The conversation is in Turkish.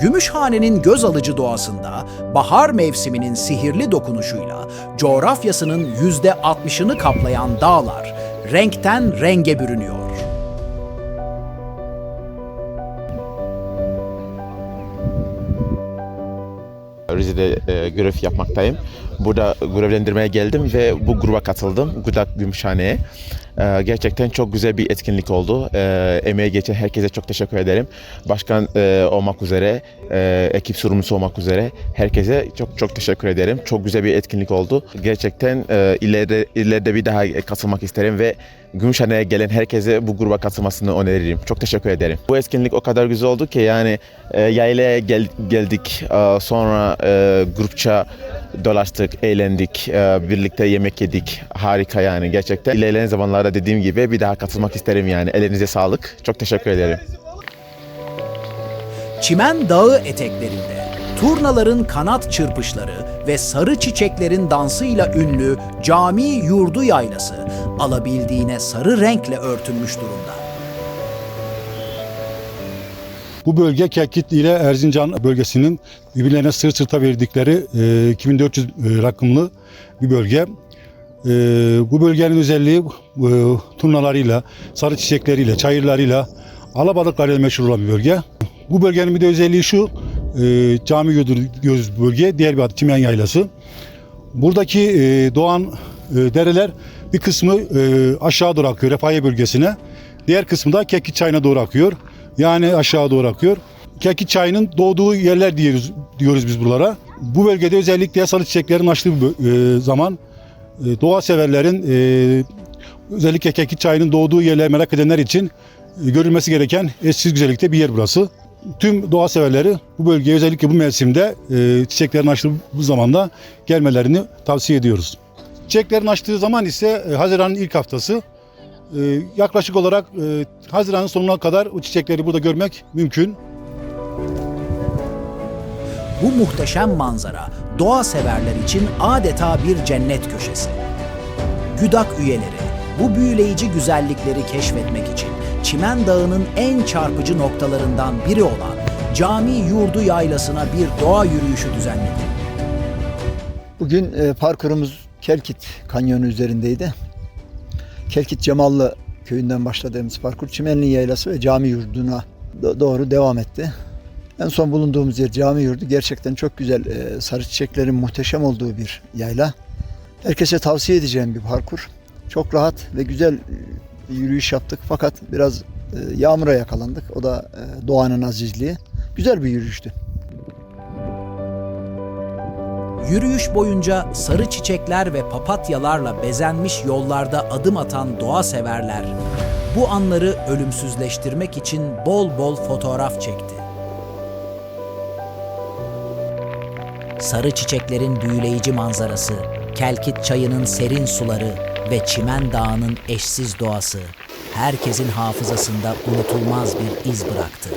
Gümüşhane'nin göz alıcı doğasında bahar mevsiminin sihirli dokunuşuyla coğrafyasının yüzde 60'ını kaplayan dağlar renkten renge bürünüyor. Rize'de e, görev yapmaktayım. Burada görevlendirmeye geldim ve bu gruba katıldım. Gudak Gümüşhane'ye. E, gerçekten çok güzel bir etkinlik oldu. E, emeğe geçen herkese çok teşekkür ederim. Başkan e, olmak üzere, e, ekip sorumlusu olmak üzere herkese çok çok teşekkür ederim. Çok güzel bir etkinlik oldu. Gerçekten e, ileride, ileride bir daha katılmak isterim ve Gümüşhane'ye gelen herkese bu gruba katılmasını öneririm. Çok teşekkür ederim. Bu etkinlik o kadar güzel oldu ki yani e, yaylaya gel, geldik. E, sonra grupça dolaştık, eğlendik, birlikte yemek yedik. Harika yani gerçekten. İlerleyen zamanlarda dediğim gibi bir daha katılmak isterim yani. Elinize sağlık. Çok teşekkür ederim. Çimen Dağı eteklerinde turnaların kanat çırpışları ve sarı çiçeklerin dansıyla ünlü cami yurdu yaylası alabildiğine sarı renkle örtünmüş durumda. Bu bölge Kelkit ile Erzincan bölgesinin birbirlerine sırt sırta verdikleri e, 2400 e, rakımlı bir bölge. E, bu bölgenin özelliği e, turnalarıyla, sarı çiçekleriyle, çayırlarıyla, alabalıklarıyla meşhur olan bir bölge. Bu bölgenin bir de özelliği şu, e, cami bu bölge, diğer bir adı Çimen Yaylası. Buradaki e, doğan e, dereler bir kısmı e, aşağı doğru akıyor, Refahiye bölgesine. Diğer kısmı da Kekik Çayı'na doğru akıyor. Yani aşağı doğru akıyor. Kekik Çayı'nın doğduğu yerler diyoruz, diyoruz biz buralara. Bu bölgede özellikle sarı çiçeklerin açtığı e, zaman doğa severlerin e, özellikle Kekik Çayı'nın doğduğu yerleri merak edenler için e, görülmesi gereken eşsiz güzellikte bir yer burası. Tüm doğa severleri bu bölgeye özellikle bu mevsimde e, çiçeklerin açtığı bu zamanda gelmelerini tavsiye ediyoruz. Çiçeklerin açtığı zaman ise e, Haziran'ın ilk haftası. E, yaklaşık olarak e, Haziran'ın sonuna kadar o çiçekleri burada görmek mümkün. Bu muhteşem manzara doğa severler için adeta bir cennet köşesi. Güdak üyeleri bu büyüleyici güzellikleri keşfetmek için Çimen Dağı'nın en çarpıcı noktalarından biri olan Cami Yurdu Yaylası'na bir doğa yürüyüşü düzenledi. Bugün e, parkurumuz Kelkit Kanyonu üzerindeydi. Kelkit Cemallı köyünden başladığımız parkur Çimenli Yaylası ve Cami Yurdu'na do- doğru devam etti. En son bulunduğumuz yer Cami Yurdu gerçekten çok güzel, e, sarı çiçeklerin muhteşem olduğu bir yayla. Herkese tavsiye edeceğim bir parkur. Çok rahat ve güzel e, yürüyüş yaptık fakat biraz e, yağmura yakalandık. O da e, doğanın azizliği. Güzel bir yürüyüştü. Yürüyüş boyunca sarı çiçekler ve papatyalarla bezenmiş yollarda adım atan doğa severler bu anları ölümsüzleştirmek için bol bol fotoğraf çekti. Sarı çiçeklerin büyüleyici manzarası, Kelkit çayının serin suları ve Çimen Dağı'nın eşsiz doğası herkesin hafızasında unutulmaz bir iz bıraktı.